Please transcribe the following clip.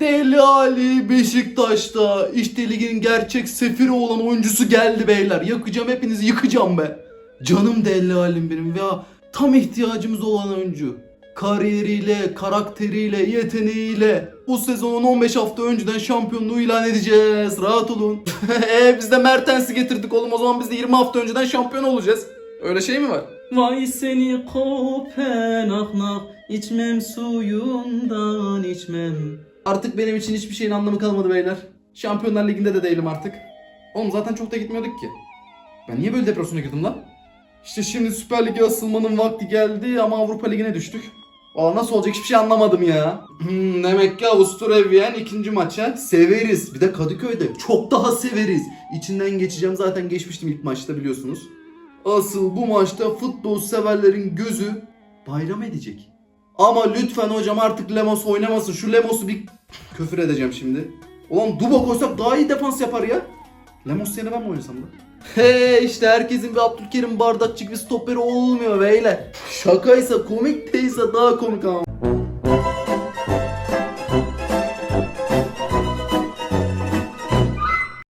Deli Ali Beşiktaş'ta işte ligin gerçek sefiri olan oyuncusu geldi beyler. Yakacağım hepinizi yıkacağım be. Canım Deli Ali'm benim ya. Tam ihtiyacımız olan oyuncu. Kariyeriyle, karakteriyle, yeteneğiyle bu sezonun 15 hafta önceden şampiyonluğu ilan edeceğiz. Rahat olun. e biz de Mertens'i getirdik oğlum o zaman biz de 20 hafta önceden şampiyon olacağız. Öyle şey mi var? Vay seni Kopenhag içmem suyundan içmem. Artık benim için hiçbir şeyin anlamı kalmadı beyler. Şampiyonlar Ligi'nde de değilim artık. Oğlum zaten çok da gitmiyorduk ki. Ben niye böyle depresyona girdim lan? İşte şimdi Süper Lig'e asılmanın vakti geldi ama Avrupa Ligi'ne düştük. Valla nasıl olacak hiçbir şey anlamadım ya. Hmm, demek ki Avusturya ikinci maça severiz. Bir de Kadıköy'de çok daha severiz. İçinden geçeceğim zaten geçmiştim ilk maçta biliyorsunuz. Asıl bu maçta futbol severlerin gözü bayram edecek. Ama lütfen hocam artık Lemos oynamasın. Şu Lemos'u bir küfür edeceğim şimdi. Ulan Duba koysak daha iyi defans yapar ya. Lemos yerine ben mi oynasam da? He işte herkesin bir Abdülkerim Bardakçık bir stoperi olmuyor beyler. Şakaysa komik değilse daha komik ama.